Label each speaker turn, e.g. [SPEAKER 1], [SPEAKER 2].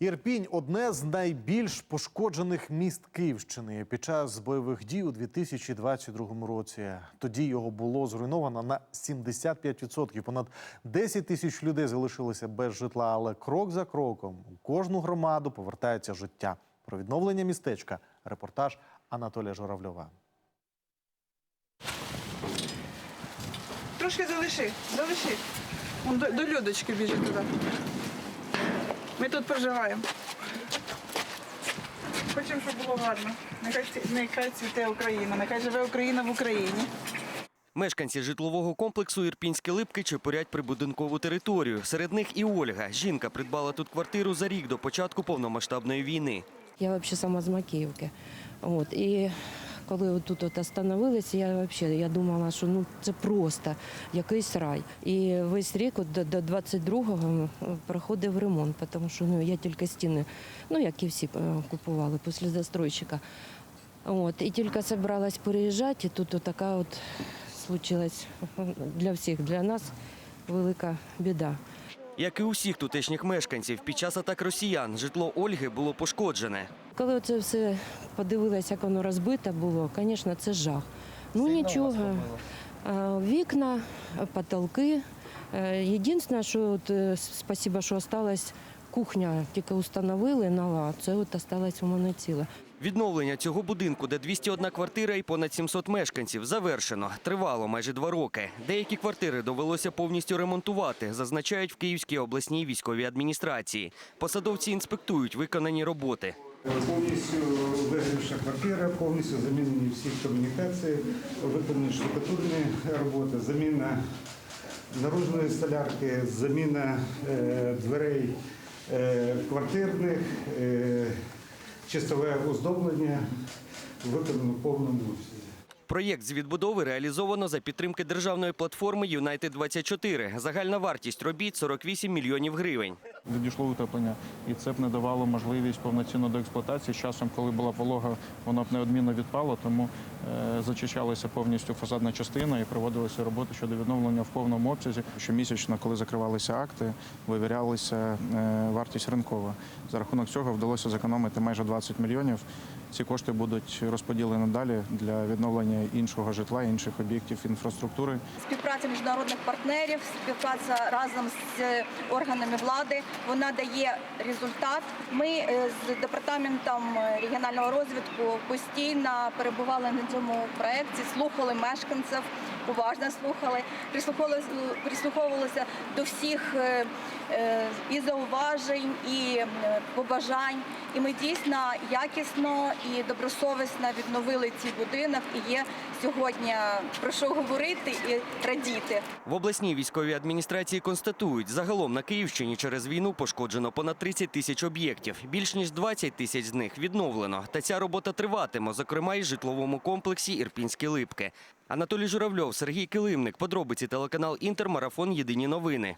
[SPEAKER 1] Ірпінь одне з найбільш пошкоджених міст Київщини під час бойових дій у 2022 році. Тоді його було зруйновано на 75%. Понад 10 тисяч людей залишилися без житла, але крок за кроком у кожну громаду повертається життя. Про відновлення містечка репортаж Анатолія Журавльова.
[SPEAKER 2] Трошки залиши, залиши. До, до льодочки біжить туди. Ми тут проживаємо. Хочемо, щоб було гарно. Нехай, нехай цвіте Україна, нехай живе Україна в Україні.
[SPEAKER 3] Мешканці житлового комплексу Ірпінські липки чепурять прибудинкову територію. Серед них і Ольга. Жінка придбала тут квартиру за рік до початку повномасштабної війни.
[SPEAKER 4] Я взагалі сама з Макіївки. От, і коли от тут от остановилися, я взагалі я думала, що ну це просто якийсь рай. І весь рік от до, до 22-го проходив ремонт, тому що ну, я тільки стіни, ну як і всі е, купували після застройщика. От, і тільки збиралась переїжджати, і тут така от случилась для всіх, для нас велика біда.
[SPEAKER 3] Як і усіх тутешніх мешканців, під час атак росіян житло Ольги було пошкоджене.
[SPEAKER 4] Коли це все подивилася, як воно розбите було, звісно, це жах. Ну нічого. Е, Вікна, потолки. Е, Єдине, що от, е, спасибо, що осталась кухня, тільки установили нова, це от осталась у мене ціла.
[SPEAKER 3] Відновлення цього будинку, де 201 квартира і понад 700 мешканців, завершено. Тривало майже два роки. Деякі квартири довелося повністю ремонтувати, зазначають в Київській обласній військовій адміністрації. Посадовці інспектують виконані роботи.
[SPEAKER 5] Повністю вигрівша квартира, повністю замінені всі комунікації, виконані штукатурні роботи, заміна наружної столярки, заміна е, дверей квартирних, е, чистове оздоблення виконано в повному обсязі.
[SPEAKER 3] Проєкт з відбудови реалізовано за підтримки державної платформи Юнайтед 24 Загальна вартість робіт 48 мільйонів гривень.
[SPEAKER 6] Відійшло утеплення, і це б не давало можливість повноцінно до експлуатації. З часом, коли була полога, воно б неодмінно відпало, тому е, зачищалася повністю фасадна частина і проводилися роботи щодо відновлення в повному обсязі. Щомісячно, коли закривалися акти, вивірялася е, вартість ринкова. За рахунок цього вдалося зекономити майже 20 мільйонів. Ці кошти будуть розподілені далі для відновлення іншого житла, інших об'єктів інфраструктури.
[SPEAKER 7] співпраця міжнародних партнерів, співпраця разом з е, органами влади. Вона дає результат. Ми е, з департаментом е, регіонального розвитку постійно перебували на цьому проєкті, слухали мешканців, уважно слухали, прислуховувалися, до всіх е, е, і зауважень, і е, побажань. І ми дійсно якісно і добросовісно відновили цей будинок. І є сьогодні про що говорити і радіти.
[SPEAKER 3] В обласній військовій адміністрації констатують, загалом на Київщині через війну пошкоджено понад 30 тисяч об'єктів. Більш ніж 20 тисяч з них відновлено. Та ця робота триватиме, зокрема і житловому комплексі Ірпінські липки. Анатолій Журавльов, Сергій Килимник. Подробиці телеканал Інтер. Марафон. Єдині новини.